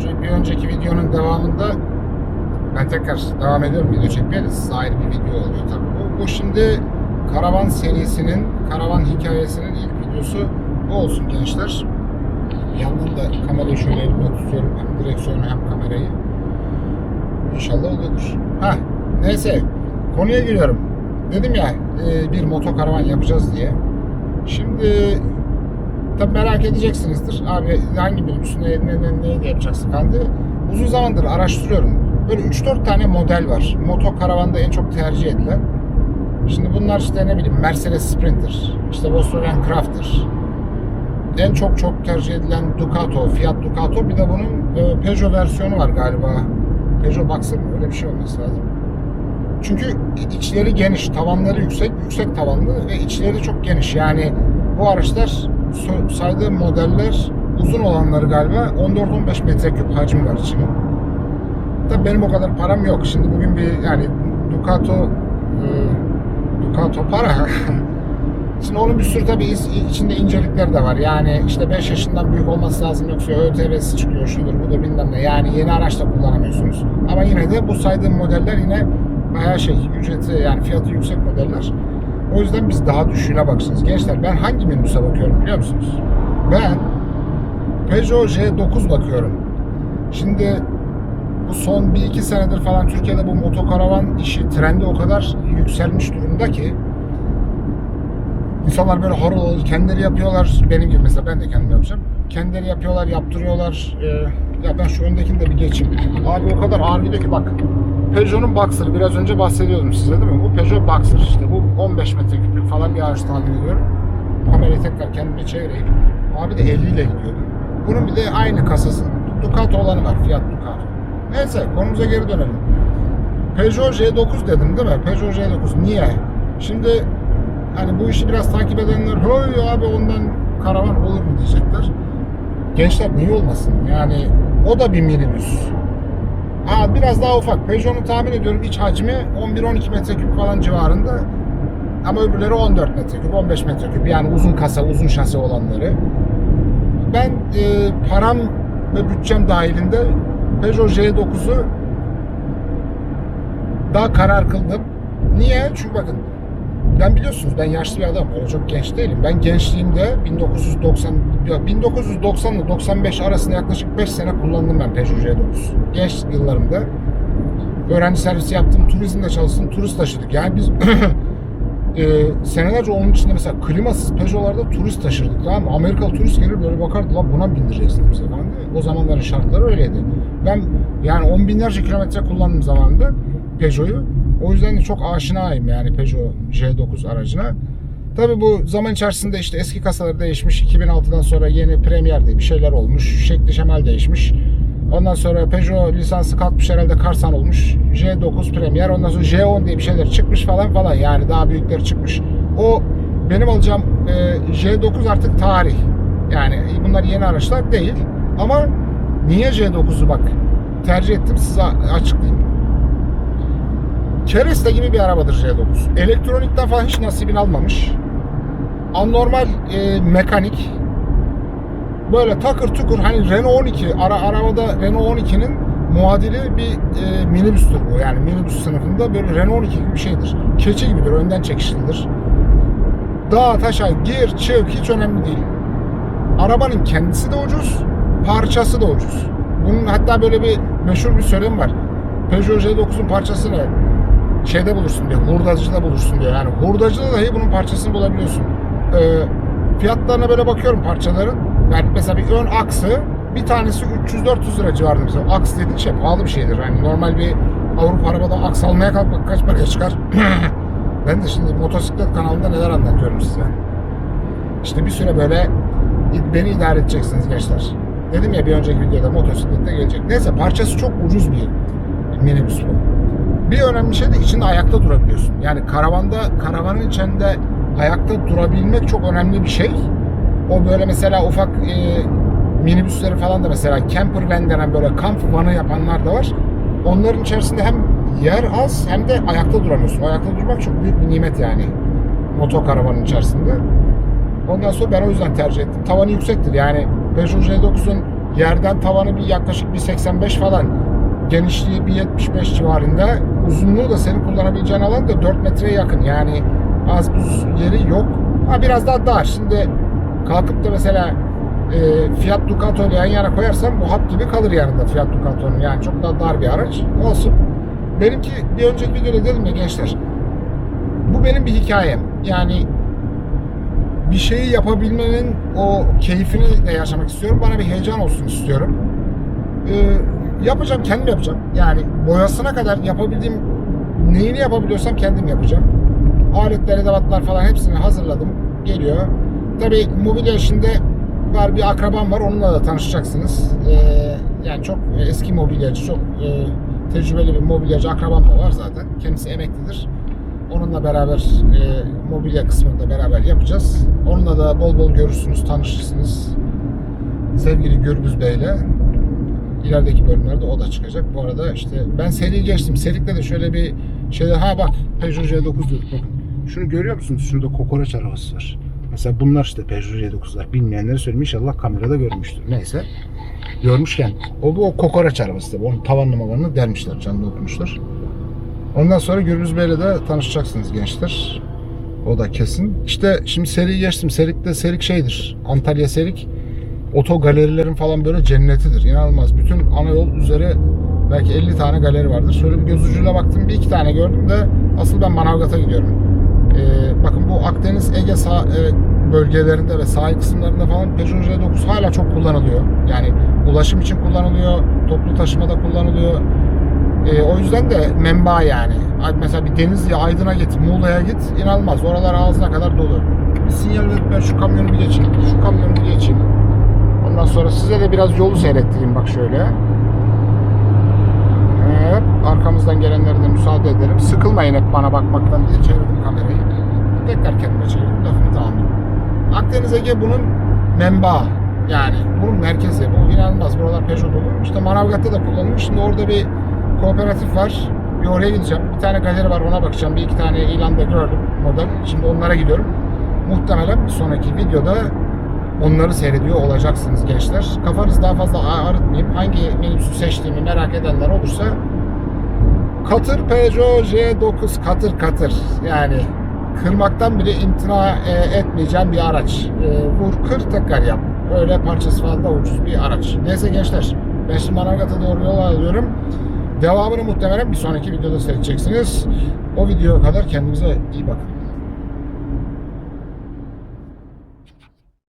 önce bir önceki videonun devamında ben tekrar devam ediyorum video çekmeye de ayrı bir video oluyor tabii. Bu, bu şimdi karavan serisinin, karavan hikayesinin ilk videosu bu olsun gençler. Yandan da kamerayı şöyle elimde tutuyorum. Hem direksiyonu hem kamerayı. İnşallah oluyordur. Ha, neyse konuya giriyorum. Dedim ya e, bir moto karavan yapacağız diye. Şimdi tabi merak edeceksinizdir. Abi hangi minibüsü ne, ne, ne, neydi yapacaksın falan. Uzun zamandır araştırıyorum. Böyle 3-4 tane model var. Moto karavanda en çok tercih edilen. Şimdi bunlar işte ne bileyim Mercedes Sprinter, işte Volkswagen Crafter, en çok çok tercih edilen Ducato, Fiat Ducato. Bir de bunun e, Peugeot versiyonu var galiba. Peugeot Boxer? Öyle bir şey olması lazım. Çünkü içleri geniş, tavanları yüksek, yüksek tavanlı ve içleri çok geniş. Yani bu araçlar saydığım modeller uzun olanları galiba 14-15 metreküp hacmi var içinin. Tabii benim o kadar param yok. Şimdi bugün bir yani Ducato e, Ducato para. Şimdi onun bir sürü tabii içinde incelikler de var. Yani işte 5 yaşından büyük olması lazım yoksa ÖTV'si çıkıyor şudur bu da bilmem ne. Yani yeni araçta kullanamıyorsunuz. Ama yine de bu saydığım modeller yine bayağı şey ücreti yani fiyatı yüksek modeller. O yüzden biz daha düşüğüne bakacağız. Gençler ben hangi minibüse bakıyorum biliyor musunuz? Ben Peugeot J9 bakıyorum. Şimdi bu son 1-2 senedir falan Türkiye'de bu motokaravan işi trendi o kadar yükselmiş durumda ki İnsanlar böyle harıl harıl kendileri yapıyorlar. Benim gibi mesela ben de kendim yapacağım. Kendileri yapıyorlar, yaptırıyorlar. Ee, ya ben şu öndekini de bir geçeyim. Abi o kadar ağır gidiyor ki bak. Peugeot'un Boxer'ı biraz önce bahsediyordum size değil mi? Bu Peugeot Boxer işte. Bu 15 metreküplük falan bir araç tahmin ediyorum. Kamerayı tekrar kendime çevireyim. Abi de 50 ile gidiyordu. Bunun bir de aynı kasası. Ducato olanı var. Fiat Ducato. Neyse konumuza geri dönelim. Peugeot J9 dedim değil mi? Peugeot J9. Niye? Şimdi hani bu işi biraz takip edenler hey abi ondan karavan olur mu diyecekler. Gençler niye olmasın? Yani o da bir minibüs. Ha biraz daha ufak. Peugeot'un tahmin ediyorum iç hacmi 11-12 metreküp falan civarında. Ama öbürleri 14 metreküp, 15 metreküp. Yani uzun kasa, uzun şase olanları. Ben e, param ve bütçem dahilinde Peugeot J9'u daha karar kıldım. Niye? Çünkü bakın ben biliyorsunuz ben yaşlı bir adamım. Öyle çok genç değilim. Ben gençliğimde 1990 ya 1990 ile 95 arasında yaklaşık 5 sene kullandım ben Peugeot J9. Genç yıllarımda. Öğrenci servisi yaptım, turizmde çalıştım, turist taşıdık. Yani biz e, senelerce onun içinde mesela klimasız Peugeot'larda turist taşırdık tamam mı? Amerikalı turist gelir böyle bakardı lan buna bindireceksin bize falan diye. O zamanların şartları öyleydi. Ben yani on binlerce kilometre kullandım zamanında Peugeot'u. O yüzden de çok aşinayım yani Peugeot J9 aracına. Tabi bu zaman içerisinde işte eski kasalar değişmiş. 2006'dan sonra yeni Premier diye bir şeyler olmuş. Şekli şemal değişmiş. Ondan sonra Peugeot lisansı kalkmış herhalde Karsan olmuş. J9 Premier. Ondan sonra J10 diye bir şeyler çıkmış falan falan. Yani daha büyükleri çıkmış. O benim alacağım e, J9 artık tarih. Yani bunlar yeni araçlar değil. Ama niye J9'u bak tercih ettim size açıklayayım. Kereste gibi bir arabadır J9. Elektronikten falan hiç nasibini almamış. Anormal e, mekanik. Böyle takır tukur hani Renault 12 ara arabada Renault 12'nin muadili bir e, minibüstür bu. Yani minibüs sınıfında böyle Renault 12 gibi bir şeydir. Keçi gibidir, önden çekişlidir. Dağa taşa gir çık hiç önemli değil. Arabanın kendisi de ucuz, parçası da ucuz. Bunun hatta böyle bir meşhur bir söylem var. Peugeot J9'un parçasını şeyde bulursun diyor, hurdacıda bulursun diyor. Yani hurdacıda dahi bunun parçasını bulabiliyorsun. Ee, fiyatlarına böyle bakıyorum parçaların. Yani mesela bir ön aksı bir tanesi 300-400 lira civarında mesela. Aks dediğin şey pahalı bir şeydir. Yani normal bir Avrupa arabada aks almaya kalkmak kaç paraya çıkar? ben de şimdi motosiklet kanalında neler anlatıyorum size. İşte bir süre böyle beni idare edeceksiniz gençler. Dedim ya bir önceki videoda motosiklette gelecek. Neyse parçası çok ucuz bir minibüs bu. Bir önemli şey de içinde ayakta durabiliyorsun. Yani karavanda, karavanın içinde ayakta durabilmek çok önemli bir şey. O böyle mesela ufak e, minibüsleri falan da mesela camper van denen böyle kamp vanı yapanlar da var. Onların içerisinde hem yer az hem de ayakta duramıyorsun. Ayakta durmak çok büyük bir nimet yani. Motokaravanın içerisinde. Ondan sonra ben o yüzden tercih ettim. Tavanı yüksektir. Yani Peugeot J9'un Yerden tavanı bir yaklaşık bir 85 falan. Genişliği bir 75 civarında. Uzunluğu da senin kullanabileceğin alan da 4 metreye yakın. Yani az buz yeri yok. Ha biraz daha dar. Şimdi kalkıp da mesela e, Fiat Ducato yan yana koyarsam bu hap gibi kalır yanında Fiat Ducato'nun. Yani çok daha dar bir araç. Olsun. Benimki bir önceki videoda dedim ya gençler. Bu benim bir hikayem. Yani bir şeyi yapabilmenin o keyfini de yaşamak istiyorum. Bana bir heyecan olsun istiyorum. Ee, yapacağım, kendim yapacağım. Yani boyasına kadar yapabildiğim neyini yapabiliyorsam kendim yapacağım. Aletler, edevatlar falan hepsini hazırladım. Geliyor. Tabii mobilya işinde var bir akrabam var. Onunla da tanışacaksınız. Ee, yani çok eski mobilyacı, çok e, tecrübeli bir mobilyacı akrabam da var zaten. Kendisi emeklidir. Onunla beraber e, mobilya kısmını da beraber yapacağız. Onunla da bol bol görürsünüz, tanışırsınız. Sevgili Gürbüz Bey'le ilerideki bölümlerde o da çıkacak. Bu arada işte ben seri geçtim. Serik'te de şöyle bir şeyde ha bak Peugeot J9 diyorduk bakın. Şunu görüyor musunuz? Şurada kokoreç arabası var. Mesela bunlar işte Peugeot J9'lar. Bilmeyenlere söyleyeyim inşallah kamerada görmüştür. Neyse. Görmüşken o bu o kokoreç arabası tabii. Onun tavan numaralarını dermişler, canlı okumuşlar. Ondan sonra Gürbüz Bey'le de tanışacaksınız gençler. O da kesin. İşte şimdi seri geçtim. Serik'te Serik şeydir. Antalya Serik oto galerilerin falan böyle cennetidir. İnanılmaz. Bütün ana yol üzeri belki 50 tane galeri vardır. Şöyle bir göz ucuyla baktım. Bir iki tane gördüm de asıl ben Manavgat'a gidiyorum. Ee, bakın bu Akdeniz Ege sağ, e, bölgelerinde ve sahil kısımlarında falan Peugeot J9 hala çok kullanılıyor. Yani ulaşım için kullanılıyor, toplu taşımada kullanılıyor. Ee, o yüzden de menba yani. Mesela bir Denizli, Aydın'a git, Muğla'ya git. inanılmaz. Oralar ağzına kadar dolu. Bir sinyal verip ben şu kamyonu bir geçeyim, şu kamyonu bir geçeyim. Size de biraz yolu seyrettireyim bak şöyle. Hep arkamızdan gelenlere de müsaade ederim. Sıkılmayın hep bana bakmaktan diye çevirdim kamerayı. Tekrar kendime çevirdim. Lafımı tamamladım. Akdeniz Ege bunun menba. Yani bunun merkezi. Bu inanılmaz. Buralar Peugeot dolu. İşte Manavgat'ta da kullanılmış. Şimdi orada bir kooperatif var. Bir oraya gideceğim. Bir tane galeri var ona bakacağım. Bir iki tane ilan da gördüm model. Şimdi onlara gidiyorum. Muhtemelen bir sonraki videoda onları seyrediyor olacaksınız gençler. Kafanızı daha fazla a- arıtmayayım. Hangi minibüsü seçtiğimi merak edenler olursa Katır Peugeot J9 katır katır. Yani kırmaktan bile imtina e, etmeyeceğim bir araç. E, vur kır tekrar yap. Öyle parçası falan da ucuz bir araç. Neyse gençler ben şimdi Manavgat'a doğru yol alıyorum. Devamını muhtemelen bir sonraki videoda seyredeceksiniz. O videoya kadar kendinize iyi bakın.